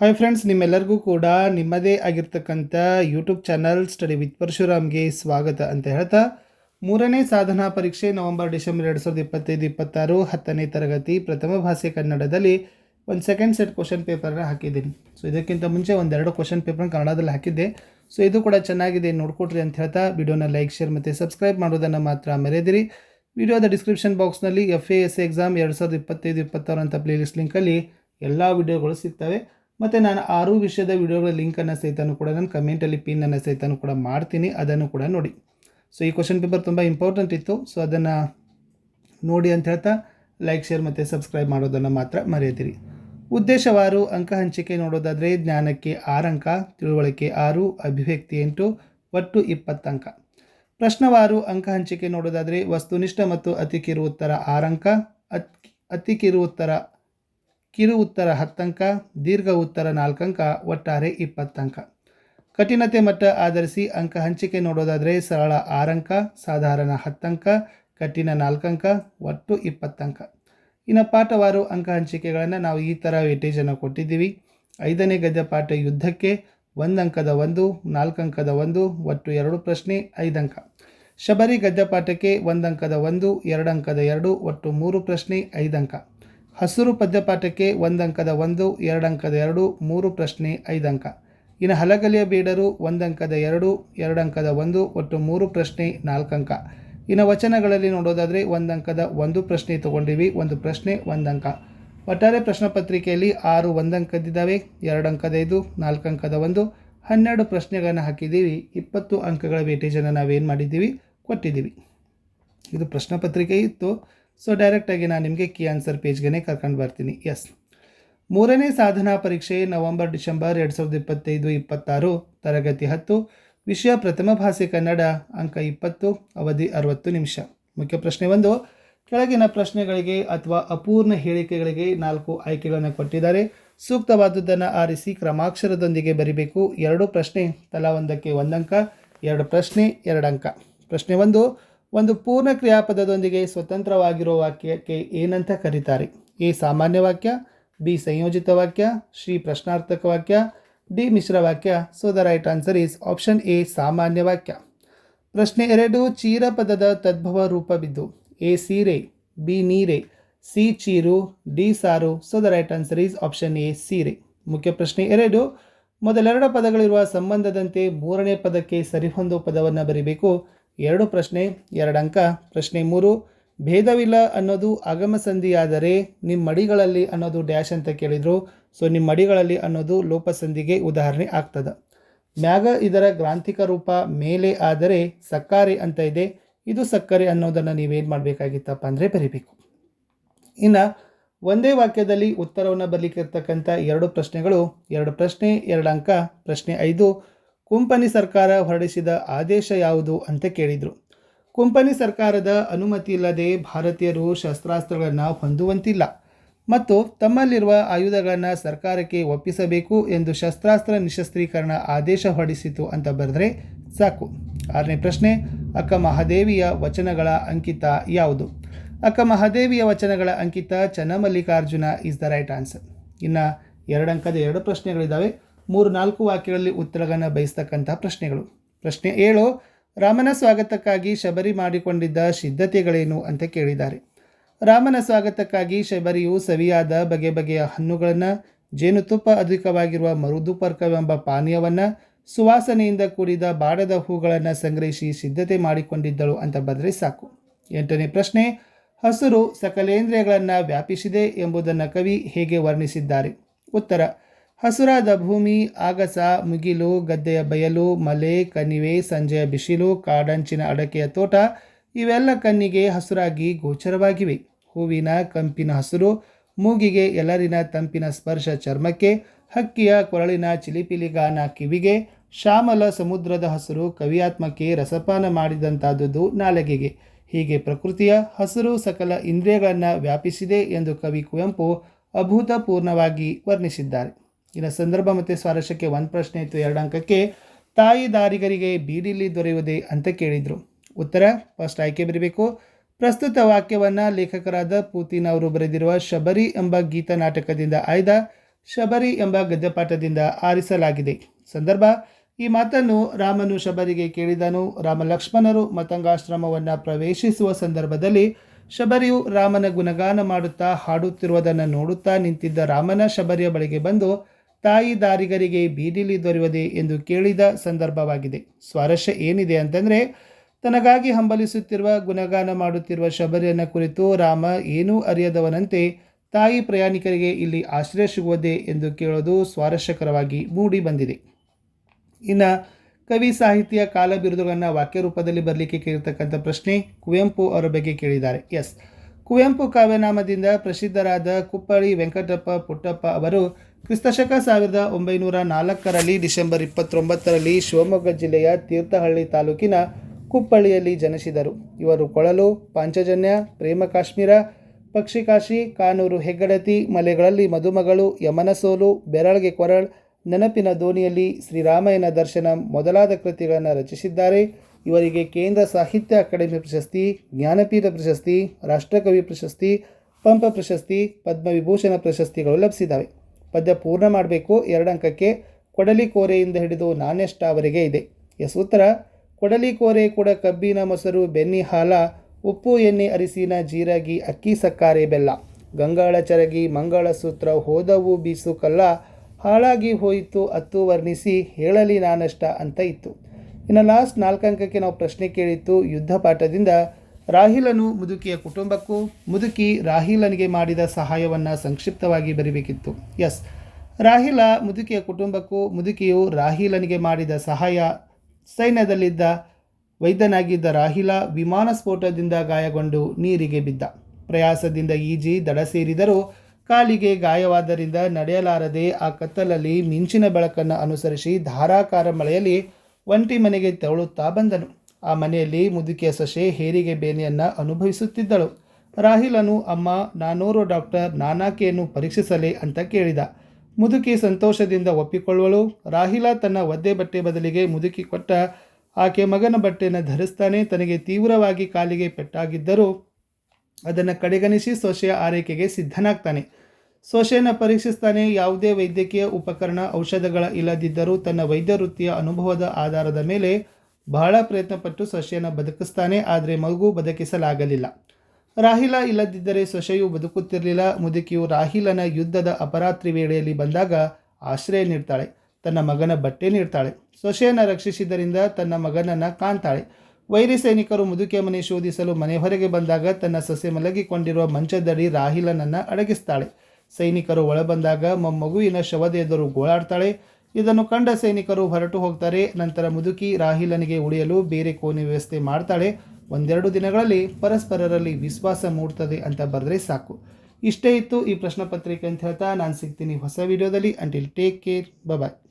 Hi friends ನಿಮ್ಮೆಲ್ಲರಿಗೂ ಕೂಡ ನಿಮ್ಮದೇ ಆಗಿರ್ತಕ್ಕಂಥ ಯೂಟ್ಯೂಬ್ ಚಾನಲ್ ಸ್ಟಡಿ ವಿತ್ ಪರಶುರಾಮ್ಗೆ ಸ್ವಾಗತ ಅಂತ ಹೇಳ್ತಾ, ಮೂರನೇ ಸಾಧನಾ ಪರೀಕ್ಷೆ ನವೆಂಬರ್, ಡಿಸೆಂಬರ್ ಎರಡು ಸಾವಿರದ ಇಪ್ಪತ್ತೈದು, ಇಪ್ಪತ್ತಾರು, ಹತ್ತನೇ ತರಗತಿ ಪ್ರಥಮ ಭಾಷೆ ಕನ್ನಡದಲ್ಲಿ ಒಂದು ಸೆಕೆಂಡ್ ಸೆಟ್ ಕ್ವಶನ್ ಪೇಪರ್ನ ಹಾಕಿದ್ದೀನಿ. ಸೊ ಇದಕ್ಕಿಂತ ಮುಂಚೆ ಒಂದೆರಡು ಕ್ವಶನ್ ಪೇಪರ್ನ ಕನ್ನಡದಲ್ಲಿ ಹಾಕಿದ್ದೆ. ಸೊ ಇದು ಕೂಡ ಚೆನ್ನಾಗಿದೆ ನೋಡ್ಕೊಟ್ರಿ ಅಂತ ಹೇಳ್ತಾ, ವಿಡಿಯೋನ ಲೈಕ್ ಶೇರ್ ಮತ್ತು ಸಬ್ಸ್ಕ್ರೈಬ್ ಮಾಡೋದನ್ನು ಮಾತ್ರ ಮರೆಯದಿರಿ. ವಿಡಿಯೋದ ಡಿಸ್ಕ್ರಿಪ್ಷನ್ ಬಾಕ್ಸ್ನಲ್ಲಿ ಎಫ್ ಎ ಎಸ್ ಎಕ್ಸಾಮ್ ಎರಡು ಸಾವಿರದ ಇಪ್ಪತ್ತೈದು, ಇಪ್ಪತ್ತಾರು ಅಂತ ಪ್ಲೇಲಿಸ್ಟ್ ಲಿಂಕಲ್ಲಿ ಎಲ್ಲ ವಿಡಿಯೋಗಳು ಸಿಗ್ತವೆ. ಮತ್ತು ನಾನು ಆರು ವಿಷಯದ ವಿಡಿಯೋಗಳ ಲಿಂಕನ್ನು ಸಹಿತನೂ ಕೂಡ ನಾನು ಕಮೆಂಟಲ್ಲಿ ಪಿನ್ನನ್ನು ಸಹಿತನೂ ಕೂಡ ಮಾಡ್ತೀನಿ, ಅದನ್ನು ಕೂಡ ನೋಡಿ. ಸೊ ಈ ಕ್ವಶನ್ ಪೇಪರ್ ತುಂಬ ಇಂಪಾರ್ಟೆಂಟ್ ಇತ್ತು. ಸೊ ಅದನ್ನು ನೋಡಿ ಅಂತ ಹೇಳ್ತಾ ಲೈಕ್ ಶೇರ್ ಮತ್ತು ಸಬ್ಸ್ಕ್ರೈಬ್ ಮಾಡೋದನ್ನು ಮಾತ್ರ ಮರೆಯದಿರಿ. ಉದ್ದೇಶವಾರು ಅಂಕ ಹಂಚಿಕೆ ನೋಡೋದಾದರೆ ಜ್ಞಾನಕ್ಕೆ ಆರು ಅಂಕ, ತಿಳುವಳಿಕೆ ಆರು, ಅಭಿವ್ಯಕ್ತಿ ಎಂಟು, ಒಟ್ಟು ಇಪ್ಪತ್ತು ಅಂಕ. ಪ್ರಶ್ನವಾರು ಅಂಕ ಹಂಚಿಕೆ ನೋಡೋದಾದರೆ ವಸ್ತುನಿಷ್ಠ ಮತ್ತು ಅತಿ ಕಿರು ಉತ್ತರ ಆರು ಅಂಕ, ಅತ್ ಅತಿ ಕಿರು ಉತ್ತರ ಕಿರು ಉತ್ತರ ಹತ್ತಂಕ ದೀರ್ಘ ಉತ್ತರ ನಾಲ್ಕಂಕ ಒಟ್ಟಾರೆ ಇಪ್ಪತ್ತಂಕ ಕಠಿಣತೆ ಮಟ್ಟ ಆಧರಿಸಿ ಅಂಕ ಹಂಚಿಕೆ ನೋಡೋದಾದರೆ ಸರಳ ಆರಂಕ ಸಾಧಾರಣ ಹತ್ತಂಕ ಕಠಿಣ ನಾಲ್ಕಂಕ ಒಟ್ಟು ಇಪ್ಪತ್ತಂಕ ಇನ್ನು ಪಾಠವಾರು ಅಂಕ ಹಂಚಿಕೆಗಳನ್ನು ನಾವು ಈ ಥರ ವೇಟೇಜನ್ನು ಕೊಟ್ಟಿದ್ದೀವಿ. ಐದನೇ ಗದ್ಯ ಪಾಠ ಯುದ್ಧಕ್ಕೆ ಒಂದು ಅಂಕದ ಒಂದು, ನಾಲ್ಕು ಅಂಕದ ಒಂದು, ಒಟ್ಟು ಎರಡು ಪ್ರಶ್ನೆ ಐದಂಕ ಶಬರಿ ಗದ್ಯ ಪಾಠಕ್ಕೆ ಒಂದು ಅಂಕದ ಒಂದು ಅಂಕದ ಎರಡು, ಒಟ್ಟು ಮೂರು ಪ್ರಶ್ನೆ ಐದಂಕ ಹಸಿರು ಪದ್ಯಪಾಠಕ್ಕೆ ಒಂದು ಅಂಕದ ಒಂದು ಎರಡು ಅಂಕದ ಎರಡು, ಮೂರು ಪ್ರಶ್ನೆ ಐದು ಅಂಕ ಇನ್ನು ಹಲಗಲಿಯ ಬೇಡರು ಒಂದು ಅಂಕದ ಎರಡು ಎರಡು ಅಂಕದ ಒಂದು, ಒಟ್ಟು ಮೂರು ಪ್ರಶ್ನೆ ನಾಲ್ಕು ಅಂಕ ಇನ್ನು ವಚನಗಳಲ್ಲಿ ನೋಡೋದಾದರೆ ಒಂದು ಅಂಕದ ಒಂದು ಪ್ರಶ್ನೆ ತೊಗೊಂಡಿವಿ, ಒಂದು ಪ್ರಶ್ನೆ ಒಂದು ಅಂಕ ಒಟ್ಟಾರೆ ಪ್ರಶ್ನೆ ಪತ್ರಿಕೆಯಲ್ಲಿ ಆರು ಒಂದು ಅಂಕದಿದ್ದಾವೆ ಎರಡು ಅಂಕದ ಐದು ನಾಲ್ಕು ಅಂಕದ ಒಂದು, ಹನ್ನೆರಡು ಪ್ರಶ್ನೆಗಳನ್ನು ಹಾಕಿದ್ದೀವಿ, ಇಪ್ಪತ್ತು ಅಂಕಗಳ ವೇಟೇಜನ್ನು ನಾವೇನು ಮಾಡಿದ್ದೀವಿ, ಕೊಟ್ಟಿದ್ದೀವಿ. ಇದು ಪ್ರಶ್ನೆ ಪತ್ರಿಕೆ ಇತ್ತು. ಸೊ ಡೈರೆಕ್ಟಾಗಿ ನಾನು ನಿಮಗೆ ಕೀ ಆನ್ಸರ್ ಪೇಜ್ಗೆ ಕರ್ಕೊಂಡು ಬರ್ತೀನಿ. ಎಸ್ ಮೂರನೇ ಸಾಧನಾ ಪರೀಕ್ಷೆ ನವೆಂಬರ್, ಡಿಸೆಂಬರ್ ಎರಡು ಸಾವಿರದ ಇಪ್ಪತ್ತೈದು, ಇಪ್ಪತ್ತಾರು, ತರಗತಿ ಹತ್ತು, ವಿಷಯ ಪ್ರಥಮ ಭಾಷೆ ಕನ್ನಡ, ಅಂಕ ಇಪ್ಪತ್ತು, ಅವಧಿ ಅರವತ್ತು ನಿಮಿಷ. ಮುಖ್ಯ ಪ್ರಶ್ನೆ ಒಂದು, ಕೆಳಗಿನ ಪ್ರಶ್ನೆಗಳಿಗೆ ಅಥವಾ ಅಪೂರ್ಣ ಹೇಳಿಕೆಗಳಿಗೆ ನಾಲ್ಕು ಆಯ್ಕೆಗಳನ್ನು ಕೊಟ್ಟಿದ್ದಾರೆ. ಸೂಕ್ತವಾದುದನ್ನು ಆರಿಸಿ ಕ್ರಮಾಕ್ಷರದೊಂದಿಗೆ ಬರಿಬೇಕು. ಎರಡು ಪ್ರಶ್ನೆ, ತಲಾ ಒಂದಕ್ಕೆ ಒಂದಂಕ, ಎರಡು ಪ್ರಶ್ನೆ, ಎರಡು ಅಂಕ. ಪ್ರಶ್ನೆ ಒಂದು ಒಂದು ಪೂರ್ಣ ಕ್ರಿಯಾಪದದೊಂದಿಗೆ ಸ್ವತಂತ್ರವಾಗಿರುವ ವಾಕ್ಯಕ್ಕೆ ಏನಂತ ಕರೀತಾರೆ? ಎ ಸಾಮಾನ್ಯ ವಾಕ್ಯ, ಬಿ ಸಂಯೋಜಿತ ವಾಕ್ಯ, ಶ್ರೀ ಪ್ರಶ್ನಾರ್ಥಕ ವಾಕ್ಯ, ಡಿ ಮಿಶ್ರ ವಾಕ್ಯ. So the right answer is option A ಸಾಮಾನ್ಯ ವಾಕ್ಯ. ಪ್ರಶ್ನೆ ಎರಡು ಚೀರ ಪದದ ತದ್ಭವ ರೂಪ ಬಿದ್ದು. ಎ ಸೀರೆ, ಬಿ ನೀರೆ, ಸಿ ಚೀರು, ಡಿ ಸಾರು. So the right answer is option A ಸೀರೆ. ಮುಖ್ಯ ಪ್ರಶ್ನೆ ಎರಡು, ಮೊದಲೆರಡು ಪದಗಳಿರುವ ಸಂಬಂಧದಂತೆ ಮೂರನೇ ಪದಕ್ಕೆ ಸರಿಹೊಂದುವ ಪದವನ್ನು ಬರೀಬೇಕು. ಎರಡು ಪ್ರಶ್ನೆ, ಎರಡು ಅಂಕ. ಪ್ರಶ್ನೆ ಮೂರು, ಭೇದವಿಲ್ಲ ಅನ್ನೋದು ಆಗಮ ಸಂಧಿಯಾದರೆ ನಿಮ್ಮ ಮಡಿಗಳಲ್ಲಿ ಅನ್ನೋದು ಡ್ಯಾಶ್ ಅಂತ ಕೇಳಿದರು. ಸೊ, ನಿಮ್ಮ ಮಡಿಗಳಲ್ಲಿ ಅನ್ನೋದು ಲೋಪಸಂಧಿಗೆ ಉದಾಹರಣೆ ಆಗ್ತದೆ. ಮ್ಯಾಗ ಇದರ ಗ್ರಾಂಥಿಕ ರೂಪ ಮೇಲೆ ಆದರೆ ಸಕ್ಕರೆ ಅಂತ ಇದೆ. ಇದು ಸಕ್ಕರೆ ಅನ್ನೋದನ್ನು ನೀವೇನು ಮಾಡಬೇಕಾಗಿತ್ತಪ್ಪ ಅಂದರೆ ಬರಿಬೇಕು. ಇನ್ನು ಒಂದೇ ವಾಕ್ಯದಲ್ಲಿ ಉತ್ತರವನ್ನು ಬರಲಿಕ್ಕಿರ್ತಕ್ಕಂಥ ಎರಡು ಪ್ರಶ್ನೆಗಳು. ಎರಡು ಪ್ರಶ್ನೆ, ಎರಡು ಅಂಕ. ಪ್ರಶ್ನೆ ಐದು ಕುಂಪನಿ ಸರ್ಕಾರ ಹೊರಡಿಸಿದ ಆದೇಶ ಯಾವುದು ಅಂತ ಕೇಳಿದರು. ಕುಂಪನಿ ಸರ್ಕಾರದ ಅನುಮತಿ ಇಲ್ಲದೆ ಭಾರತೀಯರು ಶಸ್ತ್ರಾಸ್ತ್ರಗಳನ್ನು ಹೊಂದುವಂತಿಲ್ಲ. ಮತ್ತು ತಮ್ಮಲ್ಲಿರುವ ಆಯುಧಗಳನ್ನು ಸರ್ಕಾರಕ್ಕೆ ಒಪ್ಪಿಸಬೇಕು ಎಂದು ಶಸ್ತ್ರಾಸ್ತ್ರ ನಿಶಸ್ತ್ರೀಕರಣ ಆದೇಶ ಹೊರಡಿಸಿತು ಅಂತ ಬರೆದರೆ ಸಾಕು. ಆರನೇ ಪ್ರಶ್ನೆ, ಅಕ್ಕ ಮಹಾದೇವಿಯ ವಚನಗಳ ಅಂಕಿತ ಯಾವುದು? ಅಕ್ಕ ಮಹಾದೇವಿಯ ವಚನಗಳ ಅಂಕಿತ Channamallikarjuna is the right answer. ಇನ್ನು ಎರಡು ಅಂಕದ ಎರಡು ಪ್ರಶ್ನೆಗಳಿದ್ದಾವೆ ಮೂರು ನಾಲ್ಕು ವಾಕ್ಯಗಳಲ್ಲಿ ಉತ್ತರಗಳನ್ನು ಬಯಸ್ತಕ್ಕಂತಹ ಪ್ರಶ್ನೆಗಳು. ಪ್ರಶ್ನೆ ಏಳು, ರಾಮನ ಸ್ವಾಗತಕ್ಕಾಗಿ ಶಬರಿ ಮಾಡಿಕೊಂಡಿದ್ದ ಸಿದ್ಧತೆಗಳೇನು ಅಂತ ಕೇಳಿದ್ದಾರೆ. ರಾಮನ ಸ್ವಾಗತಕ್ಕಾಗಿ ಶಬರಿಯು ಸವಿಯಾದ ಬಗೆ ಬಗೆಯ ಹಣ್ಣುಗಳನ್ನು ಜೇನುತುಪ್ಪ ಅಧಿಕವಾಗಿರುವ ಮರುದುಪರ್ಕವೆಂಬ ಪಾನೀಯವನ್ನು, ಸುವಾಸನೆಯಿಂದ ಕೂಡಿದ ಬಾಡದ ಹೂಗಳನ್ನು ಸಂಗ್ರಹಿಸಿ ಸಿದ್ಧತೆ ಮಾಡಿಕೊಂಡಿದ್ದಳು ಅಂತ ಬಂದರೆ ಸಾಕು. ಎಂಟನೇ ಪ್ರಶ್ನೆ, ಹಸುರು ಸಕಲೇಂದ್ರಿಯಗಳನ್ನು ವ್ಯಾಪಿಸಿದೆ ಎಂಬುದನ್ನು ಕವಿ ಹೇಗೆ ವರ್ಣಿಸಿದ್ದಾರೆ? ಉತ್ತರ ಹಸುರಾದ ಭೂಮಿ, ಆಗಸ, ಮುಗಿಲು, ಗದ್ದೆಯ ಬಯಲು, ಮಲೆ, ಕಣಿವೆ, ಸಂಜೆಯ ಬಿಸಿಲು, ಕಾಡಂಚಿನ ಅಡಕೆಯ ತೋಟ, ಇವೆಲ್ಲ ಕಣ್ಣಿಗೆ ಹಸುರಾಗಿ ಗೋಚರವಾಗಿವೆ. ಹೂವಿನ ಕಂಪಿನ ಹಸುರು, ಮೂಗಿಗೆ ಎಲರಿನ ತಂಪಿನ ಸ್ಪರ್ಶ ಚರ್ಮಕ್ಕೆ, ಹಕ್ಕಿಯ ಕೊರಳಿನ ಚಿಲಿಪಿಲಿಗಾನ ಕಿವಿಗೆ ಶ್ಯಾಮಲ ಸಮುದ್ರದ ಹಸಿರು ಕವಿಯಾತ್ಮಕ್ಕೆ ರಸಪಾನ ಮಾಡಿದಂತಾದುದು ನಾಲಗೆಗೆ. ಹೀಗೆ ಪ್ರಕೃತಿಯ ಹಸಿರು ಸಕಲ ಇಂದ್ರಿಯಗಳನ್ನು ವ್ಯಾಪಿಸಿದೆ ಎಂದು ಕವಿ ಕುವೆಂಪು ಅಭೂತಪೂರ್ಣವಾಗಿ ವರ್ಣಿಸಿದ್ದಾರೆ. ಇನ್ನು ಸಂದರ್ಭ ಮತ್ತು ಸ್ವಾರಸ್ಯಕ್ಕೆ ಒಂದು ಪ್ರಶ್ನೆ ಇತ್ತು ಎರಡು ಅಂಕಕ್ಕೆ, ತಾಯಿ ದಾರಿಗರಿಗೆ ಬೀಡಿಲಿ ದೊರೆಯುವುದೇ ಅಂತ ಕೇಳಿದರು. ಉತ್ತರ ಫಸ್ಟ್ ಆಯ್ಕೆ ಬರಬೇಕು. ಪ್ರಸ್ತುತ ವಾಕ್ಯವನ್ನು ಲೇಖಕರಾದ ಪೂತಿನ್ ಅವರು ಬರೆದಿರುವ ಶಬರಿ ಎಂಬ ಗೀತ ನಾಟಕದಿಂದ ಆಯ್ದ, ಶಬರಿ ಎಂಬ ಗದ್ಯಪಾಠದಿಂದ ಆರಿಸಲಾಗಿದೆ. ಸಂದರ್ಭ, ಈ ಮಾತನ್ನು ರಾಮನು ಶಬರಿಗೆ ಕೇಳಿದನು. ರಾಮ ಲಕ್ಷ್ಮಣರು ಮತಂಗಾಶ್ರಮವನ್ನು ಪ್ರವೇಶಿಸುವ ಸಂದರ್ಭದಲ್ಲಿ ಶಬರಿಯು ರಾಮನ ಗುಣಗಾನ ಮಾಡುತ್ತಾ ಹಾಡುತ್ತಿರುವುದನ್ನು ನೋಡುತ್ತಾ ನಿಂತಿದ್ದ ರಾಮನ ಶಬರಿಯ ಬಳಿಗೆ ಬಂದು ತಾಯಿ ದಾರಿಗರಿಗೆ ಬೀದಿಲಿ ದೊರೆಯುವುದೇ ಎಂದು ಕೇಳಿದ ಸಂದರ್ಭವಾಗಿದೆ. ಸ್ವಾರಸ್ಯ ಏನಿದೆ ಅಂತಂದರೆ, ತನಗಾಗಿ ಹಂಬಲಿಸುತ್ತಿರುವ, ಗುಣಗಾನ ಮಾಡುತ್ತಿರುವ ಶಬರಿಯನ್ನ ಕುರಿತು ರಾಮ ಏನೂ ಅರಿಯದವನಂತೆ ತಾಯಿ ಪ್ರಯಾಣಿಕರಿಗೆ ಇಲ್ಲಿ ಆಶ್ರಯ ಸಿಗುವುದೇ ಎಂದು ಕೇಳೋದು ಸ್ವಾರಸ್ಯಕರವಾಗಿ ಮೂಡಿ ಬಂದಿದೆ. ಇನ್ನು ಕವಿ ಸಾಹಿತ್ಯ ಕಾಲ ಬಿರುದುಗಳನ್ನು ವಾಕ್ಯ ರೂಪದಲ್ಲಿ ಬರಲಿಕ್ಕೆ ಕೇಳಿರ್ತಕ್ಕಂಥ ಪ್ರಶ್ನೆ ಕುವೆಂಪು ಅವರ ಬಗ್ಗೆ ಕೇಳಿದ್ದಾರೆ. ಎಸ್. ಕುವೆಂಪು ಕಾವ್ಯನಾಮದಿಂದ ಪ್ರಸಿದ್ಧರಾದ ಕುಪ್ಪಳಿ ವೆಂಕಟಪ್ಪ ಪುಟ್ಟಪ್ಪ ಅವರು ಕ್ರಿಸ್ತಶಕ ಸಾವಿರದ ಒಂಬೈನೂರ ನಾಲ್ಕರಲ್ಲಿ ಡಿಸೆಂಬರ್ ಇಪ್ಪತ್ತೊಂಬತ್ತರಲ್ಲಿ ಶಿವಮೊಗ್ಗ ಜಿಲ್ಲೆಯ ತೀರ್ಥಹಳ್ಳಿ ತಾಲೂಕಿನ ಕುಪ್ಪಳ್ಳಿಯಲ್ಲಿ ಜನಿಸಿದರು. ಇವರು ಕೊಳಲು, ಪಾಂಚಜನ್ಯ, ಪ್ರೇಮ ಕಾಶ್ಮೀರ, ಪಕ್ಷಿಕಾಶಿ, ಕಾನೂರು ಹೆಗ್ಗಡತಿ, ಮಲೆಗಳಲ್ಲಿ ಮದುಮಗಳು, ಯಮನಸೋಲು, ಬೆರಳಿಗೆ ಕೊರಳ್, ನೆನಪಿನ ದೋಣಿಯಲ್ಲಿ ಶ್ರೀರಾಮಯ್ಯನ ದರ್ಶನ ಮೊದಲಾದ ಕೃತಿಗಳನ್ನು ರಚಿಸಿದ್ದಾರೆ. ಇವರಿಗೆ ಕೇಂದ್ರ ಸಾಹಿತ್ಯ ಅಕಾಡೆಮಿ ಪ್ರಶಸ್ತಿ, ಜ್ಞಾನಪೀಠ ಪ್ರಶಸ್ತಿ, ರಾಷ್ಟ್ರಕವಿ ಪ್ರಶಸ್ತಿ, ಪಂಪ ಪ್ರಶಸ್ತಿ, ಪದ್ಮವಿಭೂಷಣ ಪ್ರಶಸ್ತಿಗಳು ಲಭಿಸಿದ್ದಾವೆ. ಪದ್ಯ ಪೂರ್ಣ ಮಾಡಬೇಕು ಎರಡು ಅಂಕಕ್ಕೆ ಕೊಡಲಿ ಕೋರೆಯಿಂದ ಹಿಡಿದು ನಾನೆಷ್ಟಾವರೆಗೆ ಇದೆ. ಎಸ್ ಉತ್ತರ, ಕೊಡಲಿ ಕೋರೆ ಕೂಡ ಕಬ್ಬಿನ ಮೊಸರು ಬೆನ್ನಿ ಹಾಲ, ಉಪ್ಪು ಎಣ್ಣೆ ಅರಿಸಿನ ಜೀರಗಿ, ಅಕ್ಕಿ ಸಕ್ಕಾರೆ ಬೆಲ್ಲ. ಗಂಗಾಳ ಚರಗಿ ಮಂಗಳ ಸೂತ್ರ ಹೋದವು ಬೀಸು ಕಲ್ಲ, ಹಾಳಾಗಿ ಹೋಯಿತು ಅತ್ತು ವರ್ಣಿಸಿ ಹೇಳಲಿ ನಾನಷ್ಟ ಅಂತ ಇತ್ತು. ಇನ್ನು ಲಾಸ್ಟ್ ನಾಲ್ಕು ಅಂಕಕ್ಕೆ ನಾವು ಪ್ರಶ್ನೆ ಕೇಳಿತ್ತು ಯುದ್ಧ ಪಾಠದಿಂದ ರಾಹಿಲನು ಮುದುಕಿಯ ಕುಟುಂಬಕ್ಕೂ ಮುದುಕಿ ರಾಹಿಲನಿಗೆ ಮಾಡಿದ ಸಹಾಯವನ್ನು ಸಂಕ್ಷಿಪ್ತವಾಗಿ ಬರೀಬೇಕಿತ್ತು. ಎಸ್ ರಾಹಿಲ ಮುದುಕಿಯ ಕುಟುಂಬಕ್ಕೂ ಮುದುಕಿಯು ರಾಹಿಲನಿಗೆ ಮಾಡಿದ ಸಹಾಯ ಸೈನ್ಯದಲ್ಲಿದ್ದ ವೈದ್ಯನಾಗಿದ್ದ ರಾಹಿಲ ವಿಮಾನ ಸ್ಫೋಟದಿಂದ ಗಾಯಗೊಂಡು ನೀರಿಗೆ ಬಿದ್ದ. ಪ್ರಯಾಸದಿಂದ ಈಜಿ ದಡ ಸೇರಿದರೂ ಕಾಲಿಗೆ ಗಾಯವಾದ್ದರಿಂದ ನಡೆಯಲಾರದೆ ಆ ಕತ್ತಲಲ್ಲಿ ಮಿಂಚಿನ ಬೆಳಕನ್ನು ಅನುಸರಿಸಿ ಧಾರಾಕಾರ ಮಳೆಯಲ್ಲಿ ಒಂಟಿ ಮನೆಗೆ ತೆವಳುತ್ತಾ ಬಂದನು. ಆ ಮನೆಯಲ್ಲಿ ಮುದುಕಿಯ ಸೊಸೆ ಹೇರಿಗೆ ಬೇನೆಯನ್ನು ಅನುಭವಿಸುತ್ತಿದ್ದಳು? ರಾಹಿಲನು, ಅಮ್ಮ, ನಾನೂರು ಡಾಕ್ಟರ್ ನಾನಾಕೆಯನ್ನು ಪರೀಕ್ಷಿಸಲಿ ಅಂತ ಕೇಳಿದ. ಮುದುಕಿ ಸಂತೋಷದಿಂದ ಒಪ್ಪಿಕೊಳ್ಳುವಳು. ರಾಹಿಲ ತನ್ನ ಒದ್ದೆ ಬಟ್ಟೆ ಬದಲಿಗೆ ಮುದುಕಿ ಕೊಟ್ಟ ಆಕೆ ಮಗನ ಬಟ್ಟೆಯನ್ನು ಧರಿಸ್ತಾನೆ ತನಗೆ ತೀವ್ರವಾಗಿ ಕಾಲಿಗೆ ಪೆಟ್ಟಾಗಿದ್ದರೂ ಅದನ್ನು ಕಡೆಗಣಿಸಿ ಸೊಸೆಯ ಆರೈಕೆಗೆ ಸಿದ್ಧನಾಗ್ತಾನೆ. ಸೊಸೆಯನ್ನು ಪರೀಕ್ಷಿಸ್ತಾನೆ ಯಾವುದೇ ವೈದ್ಯಕೀಯ ಉಪಕರಣ ಔಷಧಗಳ ಇಲ್ಲದಿದ್ದರೂ ತನ್ನ ವೈದ್ಯ ವೃತ್ತಿಯ ಅನುಭವದ ಆಧಾರದ ಮೇಲೆ ಬಹಳ ಪ್ರಯತ್ನಪಟ್ಟು ಸೊಸೆಯನ್ನು ಬದುಕಿಸ್ತಾನೆ, ಆದರೆ ಮಗು ಬದುಕಿಸಲಾಗಲಿಲ್ಲ. ರಾಹಿಲ ಇಲ್ಲದಿದ್ದರೆ ಸೊಸೆಯು ಬದುಕುತ್ತಿರಲಿಲ್ಲ. ಮುದುಕಿಯು ರಾಹಿಲನ ಯುದ್ಧದ ಅಪರಾತ್ರಿ ವೇಳೆಯಲ್ಲಿ ಬಂದಾಗ ಆಶ್ರಯ ನೀಡ್ತಾಳೆ, ತನ್ನ ಮಗನ ಬಟ್ಟೆ ನೀಡ್ತಾಳೆ. ಸೊಸೆಯನ್ನು ರಕ್ಷಿಸಿದ್ದರಿಂದ ತನ್ನ ಮಗನನ್ನು ಕಾಣ್ತಾಳೆ. ವೈರಿ ಸೈನಿಕರು ಮುದುಕಿಯ ಮನೆ ಶೋಧಿಸಲು ಮನೆ ಹೊರಗೆ ಬಂದಾಗ ತನ್ನ ಸೊಸೆ ಮಲಗಿಕೊಂಡಿರುವ ಮಂಚದಡಿ ರಾಹಿಲನನ್ನು ಅಡಗಿಸ್ತಾಳೆ. ಸೈನಿಕರು ಒಳಬಂದಾಗ ಮೊಮ್ಮಗುವಿನ ಶವದ ಎದುರು ಗೋಳಾಡ್ತಾಳೆ. ಇದನ್ನು ಕಂಡ ಸೈನಿಕರು ಹೊರಟು ಹೋಗ್ತಾರೆ. ನಂತರ ಮುದುಕಿ ರಾಹಿಲನಿಗೆ ಉಳಿಯಲು ಬೇರೆ ಕೋಣೆ ವ್ಯವಸ್ಥೆ ಮಾಡ್ತಾಳೆ. ಒಂದೆರಡು ದಿನಗಳಲ್ಲಿ ಪರಸ್ಪರರಲ್ಲಿ ವಿಶ್ವಾಸ ಮೂಡ್ತದೆ ಅಂತ ಬರೆದ್ರೆ ಸಾಕು. ಇಷ್ಟೇ ಇತ್ತು ಈ ಪ್ರಶ್ನೆ ಪತ್ರಿಕೆ ಅಂತ ಹೇಳ್ತಾ ನಾನು ಸಿಗ್ತೀನಿ ಹೊಸ ವಿಡಿಯೋದಲ್ಲಿ. Until take care bye